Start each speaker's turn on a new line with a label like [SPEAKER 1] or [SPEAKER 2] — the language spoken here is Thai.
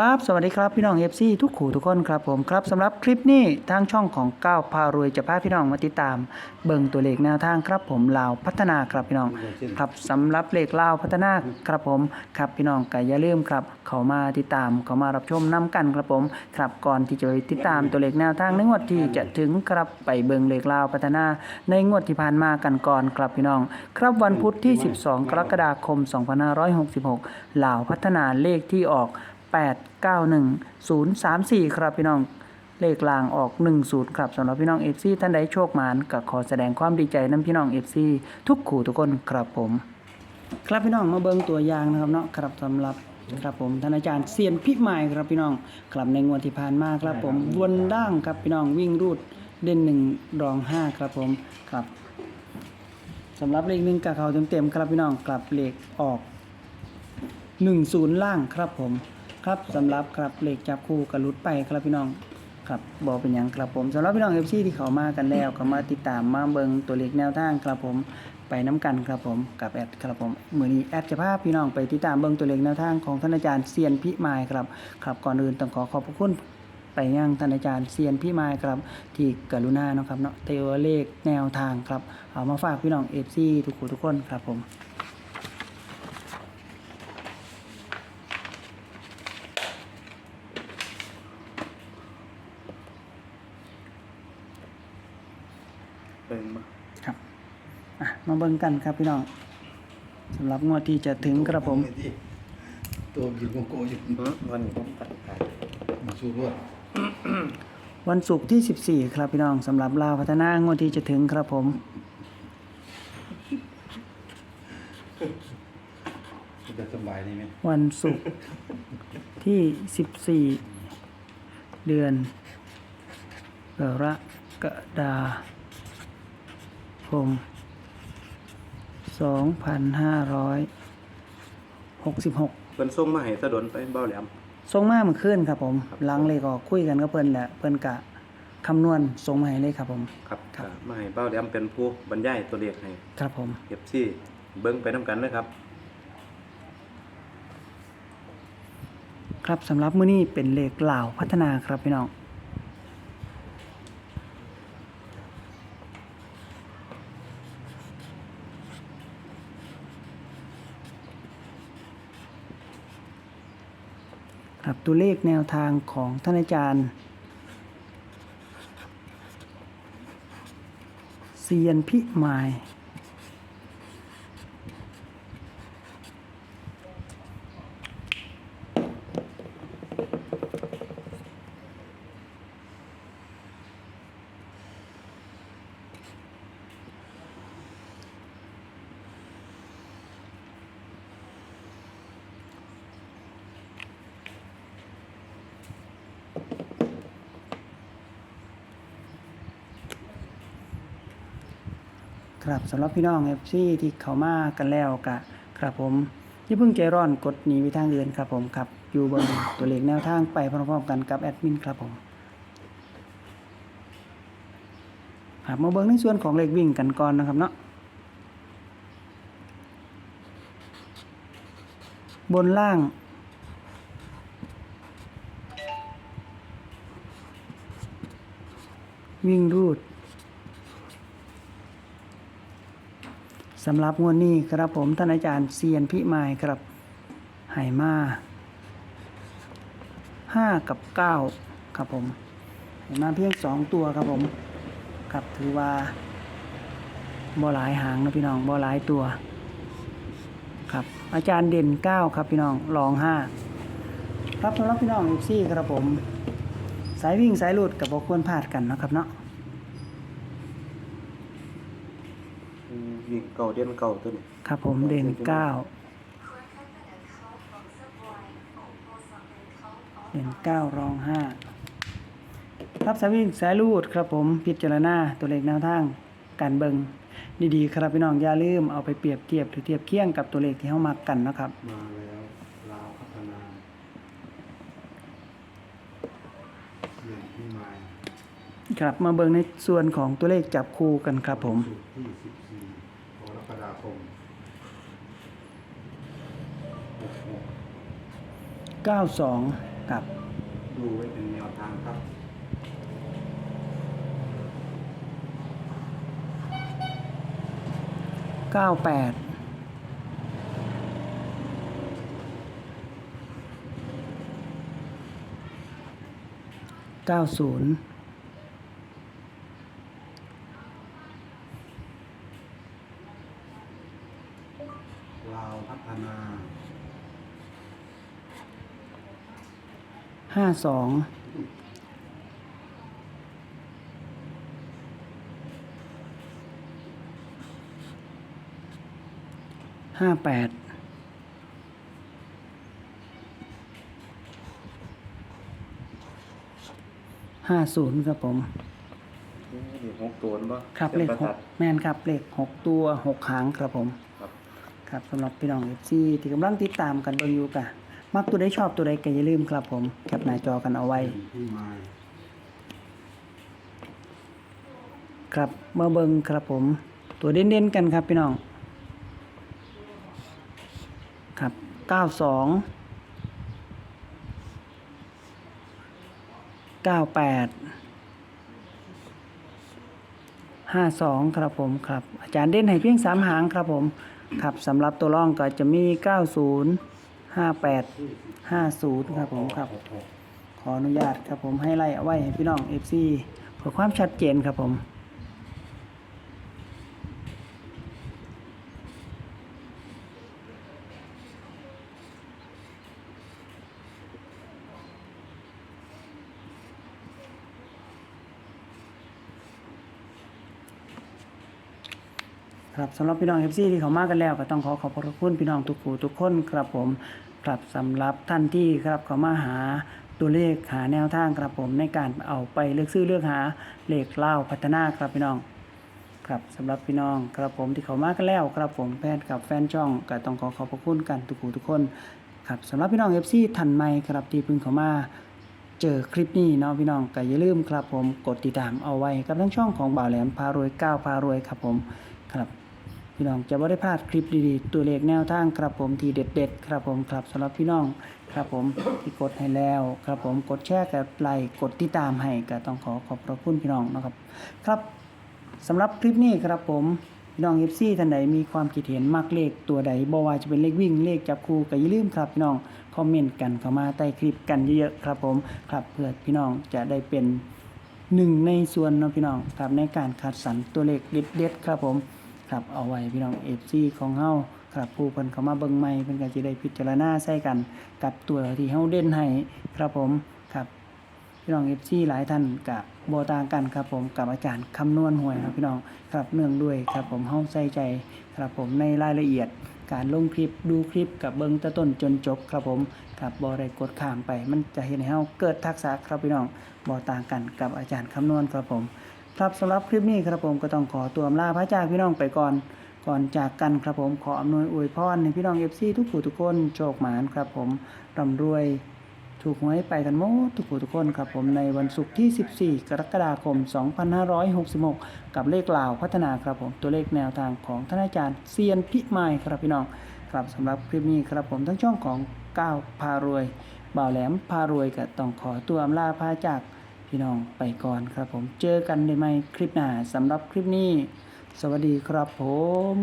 [SPEAKER 1] ครับสวัสดีครับพี่น้องเอฟซีทุกขู่ทุกคนครับผมครับสำหรับคลิปนี้ทางช่องของก้าวพารวยจะพาพี่น้องมาติดตาม เบิ่งตัวเลขแนวทางครับผมลาวพัฒนาครับพี่น้องครับสำหรับเลขลาวพัฒนาครับผมครับพี่น้องก็อย่าลืมครับ เขามาติดตามเขามารับชมน้กันครับผมครับก่อนที่จะไปติดตามตัวเลขแนวทางในงวดที่จะถึงครับไปเบิ่งเลขลาวพัฒนา ในงวดที่ผ่านมากันก่อนครับพี่น้อง ครับวันพุธที่ 12 กรกฎาคม 2566ลาวพัฒนาเลขที่ออก 891034 ครับพี่น้อง เลขลางออก 10 ครับสำหรับพี่น้อง FC ท่านใดโชคหมานก็ขอแสดงความดีใจนํพี่น้อง FC ทุกขู่ทุกคนครับผม ครับพี่น้องมาเบิ่งตัวอย่างนะครับเนาะครับสำหรับครับผมท่านอาจารย์เซียนพิมายครับพี่น้องครับในงวดที่ผ่านมาครับผมวนด่างครับพี่น้องวิ่งรูดเด่นหนึ่งรองห้าครับผมครับสำหรับเลขหนึ่งกับเขาเต็มๆครับพี่น้องกลับเลขออกหนึ่งศูนย์ล่างครับผม ครับสำหรับครับเลขจับคู่กระลุดไปครับพี่น้องครับบอกเป็นอย่างครับผมสำหรับพี่น้องเอฟซีที่เขามากันแล้วก็มาติดตามมาเบิงตัวเลขแนวทางครับผมไปน้กันครับผมกับแอดครับผมมือนี้แอดจะพาพี่น้องไปติดตามเบิงตัวเลขแนวทางของท่านอาจารย์เซียนพิมายครับครับก่อนอื่นต้องขอขอบพระคุณไปยังท่านอาจารย์เซียนพิมายครับ ที่กรุณาเนาะครับเนาะเตวเลขแนวทางครับเอามาฝากพี่น้องเอฟซีทุกคนทุกคนครับผม
[SPEAKER 2] เบิ่งมา
[SPEAKER 1] ครับอะมา เบิ่งกันครับพี่น้องสำหรับงวดที่จะถึงครับผม
[SPEAKER 3] ตัวกินโกโก้อยู่
[SPEAKER 2] อืมวันนี้ผมตัดขาด
[SPEAKER 3] มาสู้รวด
[SPEAKER 1] วันศุกร์ที่ 14 ครับพี่น้องสำหรับลาวพัฒนางวดที่จะถึงครับผม
[SPEAKER 3] จะสบายดีไหม
[SPEAKER 1] วันศุกร์ที่ 14 เดือนกรกฎาคม 2566
[SPEAKER 2] เพิ่นส่งมาให้สะดนไปเบ้าแหลม
[SPEAKER 1] ส่งมาเมื่อคืนครับผม
[SPEAKER 2] ครับ
[SPEAKER 1] หลังเลยก็คุยกันกับเพิ่นแหละเพิ่นกะคำนวณส่งมาให้เลยครับผม
[SPEAKER 2] ครับ
[SPEAKER 1] ครับ
[SPEAKER 2] ก็มาให้เบ้าแหลมเป็นผู้บรรยายตัวเลขให้
[SPEAKER 1] ครับผม
[SPEAKER 2] FC เบิ่งไปนํกันเลยครับ
[SPEAKER 1] ครับสำหรับมื้อนี้เป็นเลขลาวพัฒนาครับพี่น้อง ครับตัวเลขแนวทางของท่านอาจารย์เซียนพิมาย ครับสำหรับพี่น้องเอฟซีที่เข้ามากันแล้วกะครับผมอย่าเพิ่งใจร้อนกดหนีไปทางอื่นครับผมครับอยู่บนตัวเลขแนวทางไปพร้อมๆกันกับแอดมินครับผมครับมาเบิ่งในส่วนของเลขวิ่งกันก่อนนะครับเนาะบนล่าง วิ่งรูด สำหรับงวดนี้ครับผมท่านอาจารย์เซียนพิมายครับไหมาห้ากับเก้าครับผมไหมาเพียงสองตัวครับผมครับถือว่าบ่หลายหางนะพี่น้องบ่หลายตัว ครับ อาจารย์เด่นเก้าครับพี่น้องรองห้าครับสำหรับพี่น้องเอฟซี่ครับผม สายวิ่งสายหลุดกับบ่ควรพลาดกันนะครับเนาะ
[SPEAKER 2] อืม วิ่งเก่าเด่นเก่าตัวนี้
[SPEAKER 1] ครับผมเด่นเก้าเด่นเก้ารองห้าครับสายวิ่งสายลูดครับผมพิจารณาตัวเลขแนวทางการเบิงดีๆครับพี่น้องอย่าลืมเอาไปเปรียบเทียบหรือเทียบเคียงกับตัวเลขที่เข้ามากันนะครับ
[SPEAKER 3] มาแล้วลาวพัฒนาเรียนที่มาย
[SPEAKER 1] ครับมาเบิงในส่วนของตัวเลขจับคู่กันครับผม
[SPEAKER 3] ศุกร์ที่สิบ 92 ค
[SPEAKER 1] รับ
[SPEAKER 3] ดูไว้เป็นแนวทางครับ 98 90
[SPEAKER 1] ห้าสองห้าแปดห้าศูนย์ครับผม
[SPEAKER 2] นี่หกตัวนั่นบ่
[SPEAKER 1] ครับ
[SPEAKER 2] จ็
[SPEAKER 1] เล
[SPEAKER 2] ด
[SPEAKER 1] ข
[SPEAKER 2] ประ
[SPEAKER 1] ห
[SPEAKER 2] ทั
[SPEAKER 1] ก
[SPEAKER 2] ด
[SPEAKER 1] แมนครับเลขหกตัวหกหางครับผม
[SPEAKER 2] ครับ
[SPEAKER 1] ครับสำหรับพี่น้องเอฟซีที่กำลังติดตามกันเบิ่งอยู่กะ มักตัวใดชอบตัวใดก็อย่าลืมครับผมแคปหน้าจอกันเอาไว้ ครับเมื่อเบิงครับผม ตัวเด่นๆกันครับพี่น้อง ครับ 92 98 52 ครับผมครับ อาจารย์เด่นให้เพียง 3 หางครับผม ครับสำหรับตัวร่องก็จะมี 90 58 50ครับผมครับ ขออนุญาตครับผมให้ไล่เอาไว้ให้พี่น้อง FC เพื่อความชัดเจนครับผมครับสำหรับพี่น้อง FC ที่เขามากันแล้วก็ต้องขอขอบพระคุณพี่น้องทุกผู้ทุกคนครับผม ครับสำหรับท่านที่ครับเขามาหาตัวเลขหาแนวทางครับผมในการเอาไปเลือกซื้อเลือกหาเลขเล่าพัฒนาครับพี่น้องครับสำหรับพี่น้องครับผมที่เขามากันแล้วครับผมแฟนกับแฟนช่องก็ต้องขอขอบพระคุณกันทุกผู้ทุกคนครับสำหรับพี่น้อง FC ทันใหม่ครับที่เพิ่งเขามาเจอคลิปนี้เนาะพี่น้องก็อย่าลืมครับผมกดติดตามเอาไว้กับทั้งช่องของบ่าวแหลมพารวยก้าวพารวยครับผมครับ พี่น้องจะไม่ได้พลาดคลิปดีๆ ตัวเลขแนวทางครับผมที่เด็ด ๆ ครับผมครับสำหรับพี่น้องครับผมที่กดให้แล้วครับผมกดแชร์กับไลค์กดติดตามให้ก็ต้องขอขอบพระคุณพี่น้องนะครับ ครับสำหรับคลิปนี้ครับผมพี่น้องเอฟซีท่านใดมีความคิดเห็นมักเลขตัวใดบ่ว่าจะเป็นเลขวิ่งเลขจับคู่ก็อย่าลืมครับพี่น้องคอมเมนต์กันเข้ามาใต้คลิปกันเยอะๆครับผมครับเพื่อพี่น้องจะได้เป็นหนึ่งในส่วนเนาะพี่น้องครับในการคัดสรรตัวเลขเด็ดๆครับผม ครับเอาไว้พี่น้องเอฟซีของเฮาครับผู้เพิ่นเข้ามาเบิ่งใหม่เพิ่นก็สิได้พิจารณาใส่กันกับตัวที่เฮาเด่นให้ครับผมครับพี่น้องเอฟซีหลายท่านก็บ่ต่างกันครับผมกับอาจารย์คำนวณหวยครับพี่น้องครับเนื่องด้วยครับผมเฮาใส่ใจครับผมในรายละเอียดการลงคลิปดูคลิปกับเบิ่งตะต้นจนจบครับผมครับบ่ได้กดข้ามไป มันจะเฮ็ดให้เฮาเกิดทักษะครับพี่น้องบ่ต่างกันกับอาจารย์คำนวณครับผม ครับสำหรับคลิปนี้ครับผมก็ต้องขอตัวอำลาพระจากพี่น้องไปก่อน ก่อนจากกันครับผมขออำนวยอวยพรให้พี่น้องเอฟซีทุกผู้ทุกคนโชคหมานครับผมร่ำรวยถูกหวยไปกันหมดทุกผู้ทุกคนครับผมในวันศุกร์ที่ 14 กรกฎาคม 2566 กับเลขลาวพัฒนาครับผมตัวเลขแนวทางของท่านอาจารย์เซียนพิมายครับพี่น้องครับสำหรับคลิปนี้ครับผมทั้งช่องของก้าวพารวยบ่าวแหลมพารวยก็ต้องขอตัวอำลาพระจาก พี่น้องไปก่อนครับผมเจอกันในไม่คลิปหน้าสำหรับคลิปนี้ สวัสดีครับผม